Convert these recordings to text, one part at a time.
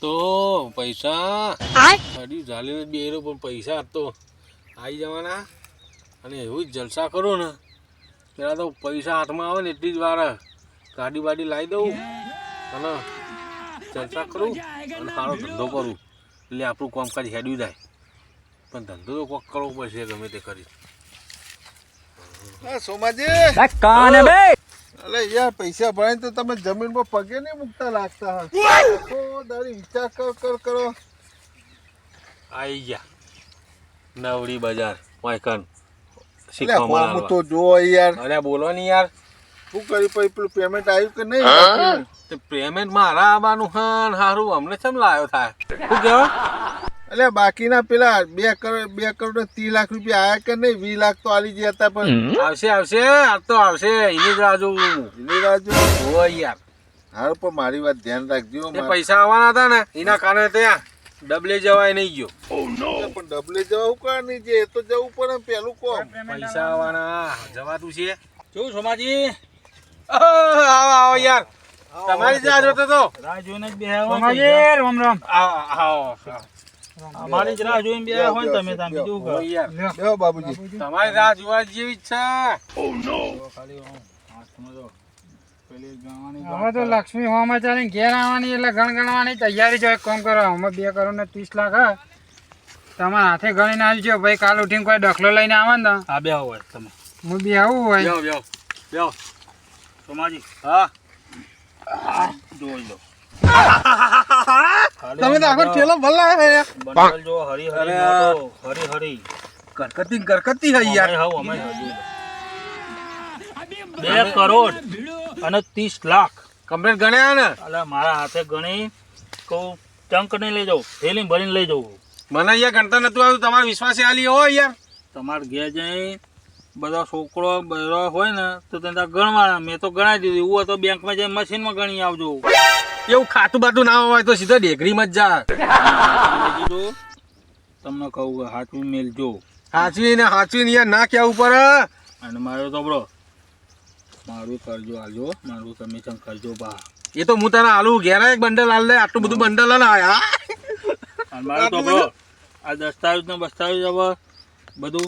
તો પૈસા. ગાડી ઝાલીને બેરો પણ પૈસા તો આવી જવાના. અને એવું જ જલસા કરો ને. પેલા તો પૈસા હાથમાં આવે ને એટલી જ વાર ગાડી બાડી લાવી દઉં અને જલસા કરું અને સારો ધંધો કરું. એટલે આપણું કામકાજ હેડ્યું જાય. પણ ધંધો તો કોક કરવો પડશે ગમે તે કરી. સોમાજી. કાને બે. અલે યાર પૈસા ભરાય તો તમે જમીન પર પગે નહીં મૂકતા લાગતા હા દાડી વિચાર કર કર કરો. આવી ગયા. નવડી બજાર વાયકન શીખવા તો જો યાર. અરે બોલો ને યાર. શું કરી પછી? પેલું પેમેન્ટ આવ્યું કે નહીં? તે પેમેન્ટ મારા આવવાનું હા સારું અમને કેમ લાવ્યો થાય? શું કહેવાય એટલે બાકીના પેલા બે કરોડ બે કરોડ ત્રી ત્રીસ લાખ રૂપિયા આયા કે નહીં? વીસ લાખ તો આલી ગયા હતા પણ. આવશે આવશે આ તો આવશે. એની જ રાહ એની રાજુ હોય યાર. હાલ પણ મારી વાત ધ્યાન રાખજો પૈસા આવવાના હતા ને એના કારણે ત્યાં ડબલે જવાય નહીં ગયો. પણ ડબલે જવું કા નહીં જે એ તો જવું પડે પેલું કો પૈસા આવવાના. જવાતું છે. જોઉં સોમાજી. આવો આવો યાર. તમારી જ રાહ જોતો તો. રાહ જોઈને જ બેહવા સોમાજી. રામ રામ આવો આવો અમારી જ રાહ જોઈને બે હોય ને તમે તમે બીજું કહો. યાર બાબુજી તમારી રાહ જોવા જેવી છે. ઓ નો ખાલી હાથમાં જો. હવે તો લક્ષ્મી હોમાચારી ચાલીને ઘેર આવવાની એટલે ગણગણવાની તૈયારી જો એક કામ કરો અમે બે કરોડ ને ત્રીસ લાખ હા. તમારા હાથે ગણીને આવજો. ભાઈ કાલ ઉઠીને કોઈ દખલો લઈને આવે ને આ બે હોય તમે. હું બે આવું હોય. બેહો સોમાજી. હા. જોઈ લો. તમે તો આખો ઠેલો ભલા હે બંડલ જો હરી હરી મોટો, હરી હરી. કરકતી કરકતી હઈ યાર. અમે અમે હવ, લો. બે કરોડ અને ત્રીસ લાખ. કમ્પ્લેટ ગણ્યા ને? અલા મારા હાથે ગણી કહું ટંક નહીં લઈ જાઉં થેલી ભરીને લઈ જવું મને અહીંયા ગણતા નતું આવ્યું તમારે વિશ્વાસ આલી હોય યાર. તમારે ઘેર જઈ બધા છોકરો બધા હોય ને તો તેને ગણવાના. મેં તો ગણાવી દીધું. એવું હોય તો બેંકમાં જઈ મશીનમાં ગણી આવજો. એવું ખાતું બાતું ના હોય તો સીધો ડેગરીમાં જ જા. તમને કહું કે હાચું મેલજો હાચવી ને હાચવી ને યાર ના કેવું ઉપર અને મારો તો બરો મારું કરજો આલજો મારું કમિશન કરજો બા. એ તો હું તને આલુ ઘેરા એક બંડલ આલ દે આટલું બધું બંડલ ને આયા. અને મારો તો બરો આ દસ્તાવેજ ને બસ્તાવેજ હવે બધું.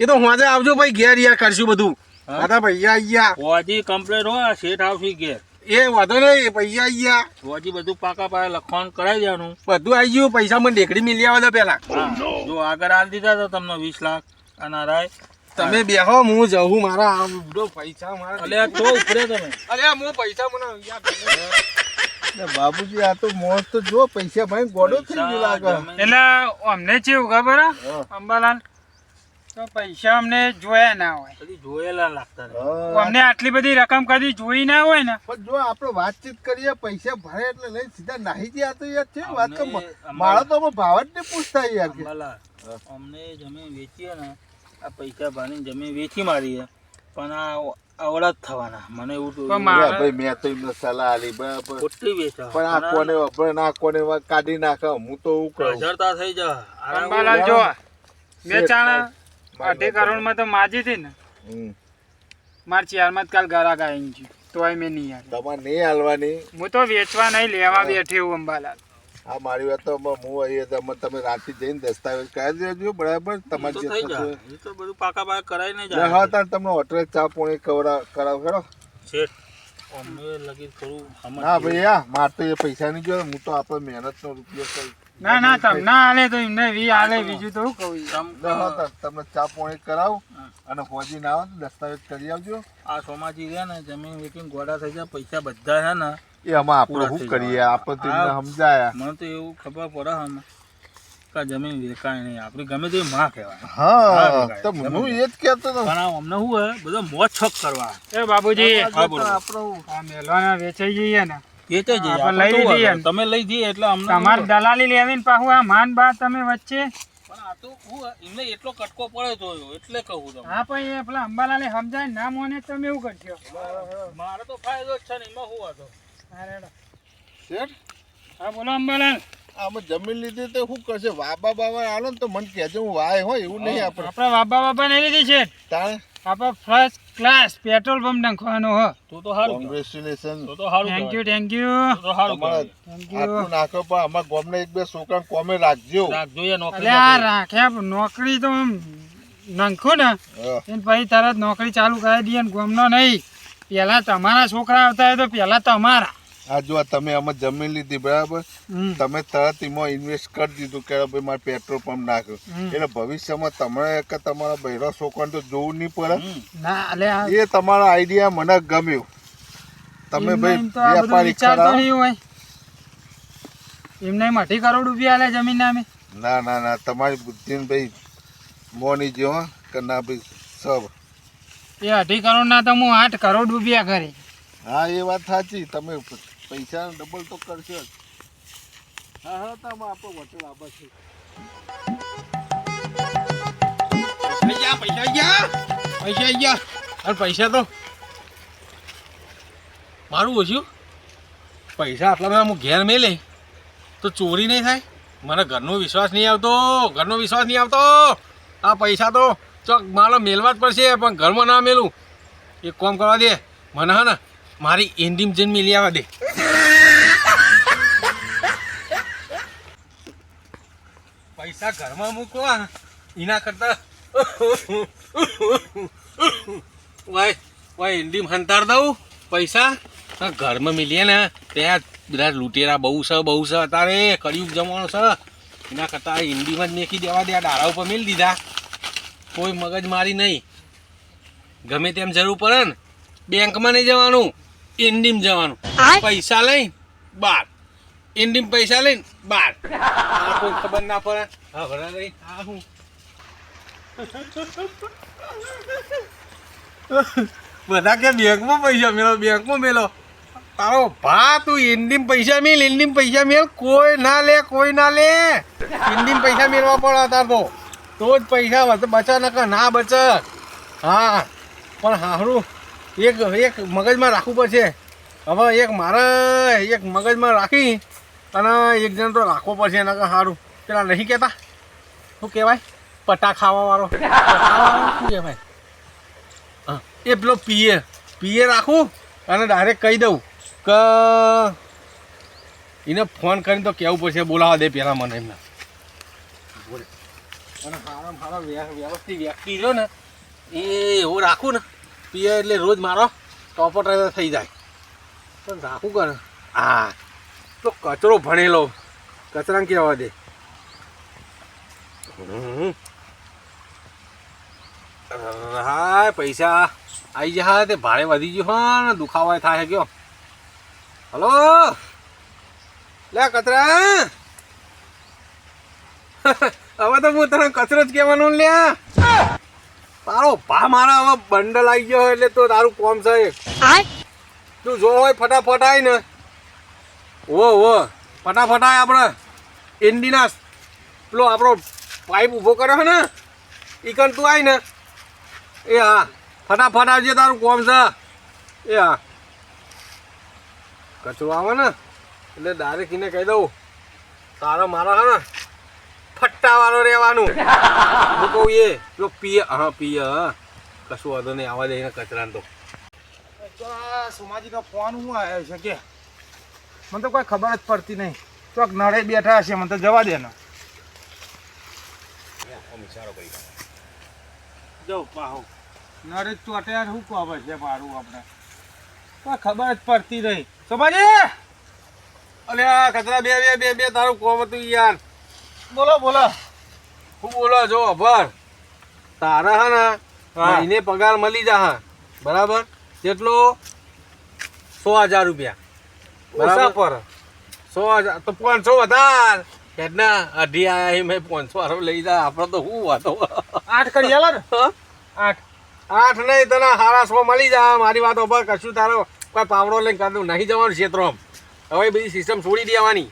એ તો હું આજે આવજો ભાઈ ઘેર યાર કરશું બધું. હા? ભાઈ આયા હોજી કમ્પ્લેટ હોય શેઠ આવશે ઘેર. એ વાંધો નહીં પૈસા આવી ગયા. હોજી બધું પાકા પાયા લખવાનું કરાવી દેવાનું. બધું આવી ગયું પૈસા મને ડેકડી મિલી આવે તો પેલા. જો આગળ આલ દીધા તો તમને વીસ લાખ. અને રાય તમે બેહો હું જવું મારા આમ બધો પૈસા મારા અલે તો ઉપરે તમે. અલે હું પૈસા મને બાબુજી આ તો મોસ તો જો પૈસા ભાઈ ગોડો થઈ ગયો લાગે. એટલે અમને ચેવું ખબર. અંબાલાલ? તો પૈસા અમને જોયા ના હોય. કદી જોયેલા લાગતા ને અમને આટલી બધી રકમ કદી જોઈ ના હોય ને? પણ જો આપણે વાતચીત કરીએ પૈસા ભરે એટલે લઈ સીધા નાહી ગયા તો યાર છે વાત કે મારા તો અમે ભાવ જ નહીં પૂછતા યાર અમને જમીન વેચીએ ને આ પૈસા ભાની જમીન વેચી મારી પણ આ આવડા થવાના. મને એવું તો ભાઈ મેં તો એમને સલાહ આલી બરાબર. ખોટી વેચા. પણ આ કોને પણ આ કોને કાઢી નાખા હું તો એવું કહું. થઈ જા. અંબાલાલ જો વેચાણા અઢી કરોડમાં તો માજી હતી ને. હમ. ચારમાં જ કાલ ગરાક આવી ગયું તોય મેં નહીં આવી તમારે નહીં હાલવાની? હું તો વેચવા નહીં લેવા બેઠી હું અંબાલાલ. આ મારી વાત તો હું અહીં તો અમે તમે રાતે જઈને દસ્તાવેજ કરાવી દેજો બરાબર? તમારે જે તો બધું પાકા પાકા કરાવી નહીં એટલે હા જાય તાર તમને હોટલે ચા પોણી કવરા કરાવ ખરો શેઠ અમે લગી થોડું હા ભાઈ આ મારે તો એ પૈસા નહીં જોયો. હું તો આપણે મહેનતનો રૂપિયો કરી ના ના તમને આલે તો એમને વી આલે બીજું તો શું કહું હા, તમને ચા પોણી કરાવ અને ફોજી ના આવે દસ્તાવેજ કરી આવજો. આ સોમાજી રહ્યા ને જમીન વેચીને ગોડા થઈ જાય પૈસા બધા છે ને એ આમાં આપણે શું કરીએ? આપણે તો સમજાયા. મને તો એવું ખબર પડે હમ કા જમીન વેચાય નહીં. આપણી ગમે તે માં કહેવાય. હા તો હું એ જ કહેતો હતો. પણ અમને શું હોય? બધો મોજ છક કરવા. એ બાબુજી હા, આપણે આ મેલવાના વેચાઈ જઈએ ને. વેચાઈ જઈએ આપણે લઈ જઈએ લીધી તમે લઈ જઈએ એટલે અમને તમારે દલાલી લેવીને પાછું આ માન બા તમે વચ્ચે. પણ આ તો હું એમને એટલો કટકો પડે તો એટલે કહું તમને. હા પણ એ પેલા અંબાલાલે સમજાય ના મોને તમે એવું કરશો મારે તો ફાયદો જ છે ને એમાં હું હતો હા રેડો. શેઠ? હા બોલો અંબાલાલ. આમાં જમીન લીધી તો શું કરશે? વાબા બાબા આલો ને તો મને કહેજો હું વાય હોય એવું નહીં આપણે. આપણે વાબા બાબા નહીં લીધી છે તાણે? આપણે ફર્સ્ટ ક્લાસ પેટ્રોલ પંપ નાખવાનો હો. તો તો સારું કોંગ્રેચ્યુલેશન તો તો સારું થેન્ક યુ થેન્ક યુ તો તો સારું થેન્ક યુ આટલું નાખો પણ અમારા ગોમને એક બે છોકરા કોમે રાખજો. રાખજો એ નોકરી આ. રાખ્યા નોકરી તો આમ નાખું ને. એને પછી તરત નોકરી ચાલુ કરાવી દઈએ ને ગોમનો નહીં. પહેલા તમારા છોકરા આવતા હોય તો પહેલા તમારા. આ જો આ તમે આમાં જમીન લીધી બરાબર? તમે તરત એમાં ઇન્વેસ્ટ કરી દીધું કે ભાઈ મારે પેટ્રોલ પંપ નાખ્યો. એટલે ભવિષ્યમાં તમારે કે તમારા બહેરા છોકરાને તો જોવું નહીં પડે. એ તમારો આઈડિયા મને ગમ્યો. તમે ભાઈ વેપારી ખરા? નહીં એમને અઢી કરોડ રૂપિયા આલે જમીન નામે. ના ના ના તમારી બુદ્ધિ ભાઈ મોની જો કે ના ભાઈ સબ. એ અઢી કરોડ ના તો હું આઠ કરોડ રૂપિયા કરી. હા એ વાત સાચી. તમે પૈસા ડબલ તો કરશો જ. હા હા તમે આપો વચન આપો છે. પૈસા પૈસા ગયા? પૈસા ગયા. અરે, પૈસા તો મારું ઓછું. પૈસા આટલા બધા હું ઘેર મેલે તો ચોરી નહીં થાય? મને ઘરનો વિશ્વાસ નહીં આવતો. ઘરનો વિશ્વાસ નહીં આવતો. આ પૈસા તો ચોક મારો મેલવા જ પડશે, પણ ઘરમાં ના મેલું. એક કોમ કરવા દે. મને હા ને મારી એન્ડીમ જઈને મેલી આવવા દે. પૈસા ઘરમાં મૂકવા એના કરતા વાય વાય હિન્દી હંતાર દઉં. પૈસા? ઘરમાં મિલીએ ને, ત્યાં બધા લૂંટેરા બહુ છે બહુ છે અત્યારે. કળિયુગ જમાનો છે. એના કરતાં હિન્દીમાં જ મેકી દેવા દે, આ ડાળા ઉપર મેલી દીધા. કોઈ મગજ મારી નહીં. ગમે તેમ જરૂર પડે ને, બેંકમાં નહીં જવાનું. હિન્દીમાં જવાનું. પૈસા લઈને બાર. ઇન્ડિમ પૈસા લઈને બાર. કોઈ ખબર ના પડે. હા ભરા લઈ આ હું. બધા કે બેંકમાં પૈસા મેળો બેંકમાં મેળો. તારો ભા તું ઇન્ડિમ પૈસા મેળ ઇન્ડિમ પૈસા મેળ કોઈ ના લે કોઈ ના લે. ઇન્ડિમ પૈસા મેળવા પડે તાર તો. તો જ પૈસા બચ- બચા નકર ના બચત હા. પણ હારું. એક એક મગજમાં રાખવું પડશે. હવે એક મારે એક મગજમાં રાખી અને એક જણ તો રાખવો પડશે નકર સારું. પેલા નહીં કહેતા? શું કહેવાય? પટા ખાવાવાળો. શું કહેવાય? હા, એ પેલો પીએ. પીએ રાખું અને ડાયરેક્ટ કહી દઉં કે એને ફોન કરીને તો કહેવું પડશે બોલાવા દે પહેલાં મને એમને. અને સારા સારા વ્યવસ્થિત વ્યક્તિ રહ્યો ને એ એવું રાખું ને પીએ એટલે રોજ મારો ટોપો ટ્રેલર થઈ જાય. પણ રાખું કરે હા. તો કચરો ભણેલો. કચરા કહેવા દે. હા પૈસા આવી જા તે ભાડે વધી ગયો હા ને, દુખાવા થાય ગયો. હલો? લે કચરા. હવે તો હું તને કચરો જ કહેવાનું લ્યા. તારો ભા મારા હવે બંડલ આવી ગયો એટલે તો તારું કોમ છે. તું જો હોય ફટાફટ આય ને. ઓ ઓ ફટાફટ આય આપણે. ઇન્ડિના પેલો આપણો પાઇપ ઊભો કર્યો છે ને. ઈકન તું આય ને. એ હા ફટાફટ આવજે તારું કોમ છે. એ હા. કચરો આવે ને. એટલે ડાયરેક્ટ એને કહી દઉં. તારો મારો હે ને. ફટ્ટાવાળો રહેવાનું. હું કહું એ જો પીએ હા પીએ હા. કશું વાંધો નહીં આવા દે એને કચરાને તો. સોમાજીનો ફોન હું આવ્યો છે કે મને તો કોઈ ખબર જ પડતી નહીં. ચોક નળે બેઠા હશે મને તો જવા દે ને. જો પાહો. નડે ચોટ્યા શું કહે છે મારું આપણે? કોઈ ખબર જ પડતી નહીં. સોમાજી અલે આ કચરા બે બે બે બે તારું કોમ હતું યાર. બોલો બોલો. હું બોલો જો અભર. તારા હા ને હા. મહિને પગાર મળી જા હા બરાબર? કેટલો સો હજાર રૂપિયા. બરાબર પર. સો હજાર તો પાંચસો વધાર. એટલે અઢી આયા મેં પાંચસો વાળો લઈ જા. આપણે તો શું વાતો? આઠ કરી આલો ને. આઠ. આઠ નહીં તને હારા સો મળી જા. મારી વાતો પર કશું તારો કોઈ પાવડો લઈને કાઢું નહીં જવાનું ક્ષેત્રોમ. હવે બધી સિસ્ટમ છોડી દેવાની.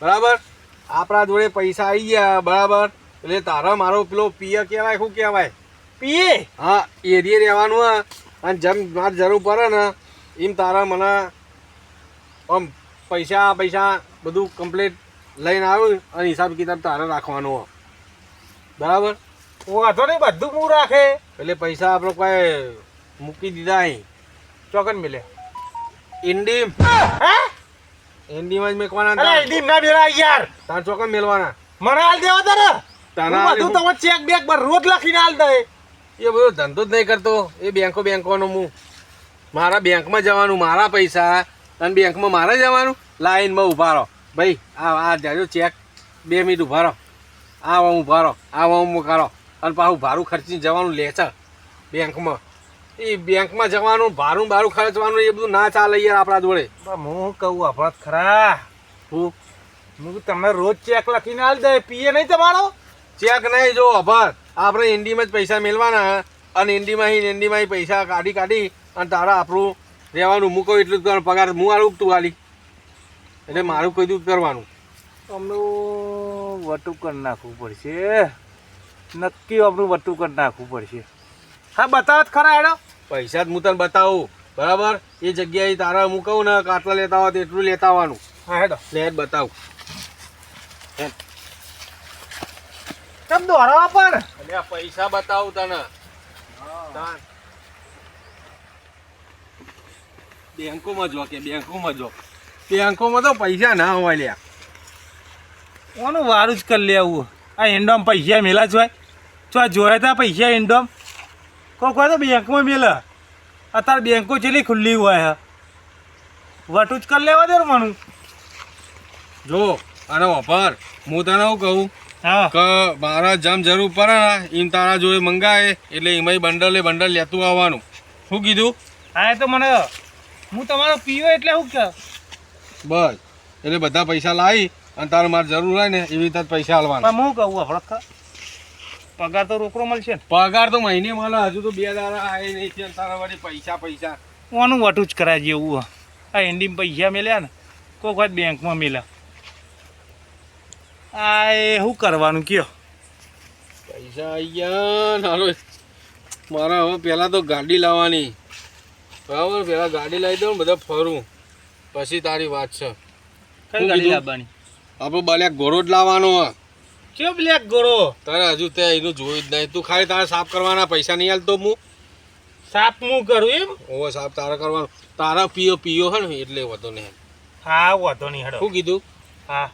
બરાબર? આપણા જોડે પૈસા આવી ગયા બરાબર? એટલે તારા મારો પેલો પિયર કહેવાય શું કહેવાય? પીએ હા એરિયે રહેવાનું હા. અને જેમ મારે જરૂર પડે ને એમ તારા મને આમ પૈસા પૈસા બધું કમ્પ્લીટ લઈને આવ્યું અને હિસાબ કિતાબ તારે રાખવાનો હો. બરાબર? વાંધો નહીં બધું હું રાખે. એટલે પૈસા આપણે કોઈ મૂકી દીધા અહીં. ચોકન મિલે. ઇન્ડીમ ઇન્ડીમાં જ મેકવાના અરે હિન્દી ના બેરા યાર. તાર ચોકન મેલવાના. મને હાલ દેવા તારે તારા બધું તમે ચેક બેક પર રોજ લખીને હાલ દે. એ બધો ધંધો જ નહીં કરતો. એ બેંકો બેંકોનો હું. મારા બેંકમાં જવાનું મારા પૈસા. અને બેંકમાં મારે જવાનું? લાઈનમાં ઊભા રહો. ભાઈ આ આ જાજો ચેક બે મિનિટ ઊભા રહો. આ હું ઊભા રહો. આ હું મુકારો અને પાછું ભાડું ખર્ચીને જવાનું લે છે બેંકમાં. એ બેંકમાં જવાનું ભાડું બારું ખર્ચવાનું એ બધું ના ચાલે યાર આપણા જોડે. હું કહું અભરત ખરા. હું? હું તમે રોજ ચેક લખીને હાલ દે પીએ નહીં તમારો? ચેક નહીં જો અભર. આપણે ઇન્ડીમાં જ પૈસા મેળવાના અને ઇન્ડીમાં હી ઇન્ડીમાં પૈસા કાઢી કાઢી અને તારા આપણું રહેવાનું મૂકો એટલું જ પગાર હું આલું તું આલી? એટલે મારું કીધું કરવાનું. અમનું વટું કરી નાખવું પડશે. નક્કી આપણું વટું કરી નાખવું પડશે. હા બતાવો ખરા હેડો. પૈસા જ હું તને બતાવું. બરાબર? એ જગ્યાએ તારા હું કહું ને કાટલા લેતા હોય તો એટલું લેતા આવવાનું. હા હેડો. લે બતાવું. તમ દોરાવા એટલે આ પૈસા બતાવું તને. બેંકોમાં જો કે બેંકોમાં જો. બેંકોમાં તો પૈસા ના હોય લ્યા. કોનું વારું જ કરી લેવું? આ એન્ડોમ પૈસા મેલા જ હોય. જો જોયા તા પૈસા એન્ડોમ કોઈ કોઈ તો બેંકમાં મેલે. અત્યારે બેંકો જેટલી ખુલ્લી હોય હે. વટું જ કરી લેવા દે મને. જો અને ઓફર હું તને શું કહું? હા. કે મારા જમ જરૂર પડે ને એમ તારા જોડે મંગાવે એટલે એમાંય બંડલે બંડલ લેતું આવવાનું. શું કીધું? હા એ તો મને હું તમારો પીવો એટલે શું કે. બસ. એટલે બધા પૈસા લાવી અને તારે મારે જરૂર હોય ને એવી રીતે પૈસા હાલવાના હું કહું ખા પગાર તો રોકડો મળશે પગાર તો મહિને મળે હજુ તો બે દાડા આવે નહીં છે તારા વળી પૈસા પૈસા. ઓનું વટું જ કરાય જેવું હે. આ એન્ડીમાં પૈસા મેલ્યા ને કોઈક વાત બેંકમાં મેલ્યા. આ એ શું કરવાનું કયો? પૈસા અહીંયા હાલો. મારે હવે પહેલાં તો ગાડી લાવવાની. બરાબર પહેલાં ગાડી લાવી દઉં ને બધા ફરું. પછી તારી વાત છે. કઈ ગાડી લાવવાની? આપણે બલ્યા ઘોડો જ લાવવાનો હે કયો બ્લેક ગોળો? તારે હજુ તે એનું જોયું જ નહીં. તું ખાલી તારે સાફ કરવાના પૈસા નહીં હાલતો હું સાફ હું કરું એમ? ઓવો સાફ તારે કરવાનું. તારા પીઓ પીઓ હે ને એટલે વધો નહીં. હા વાંધો નહીં હેડો. શું કીધું? હા.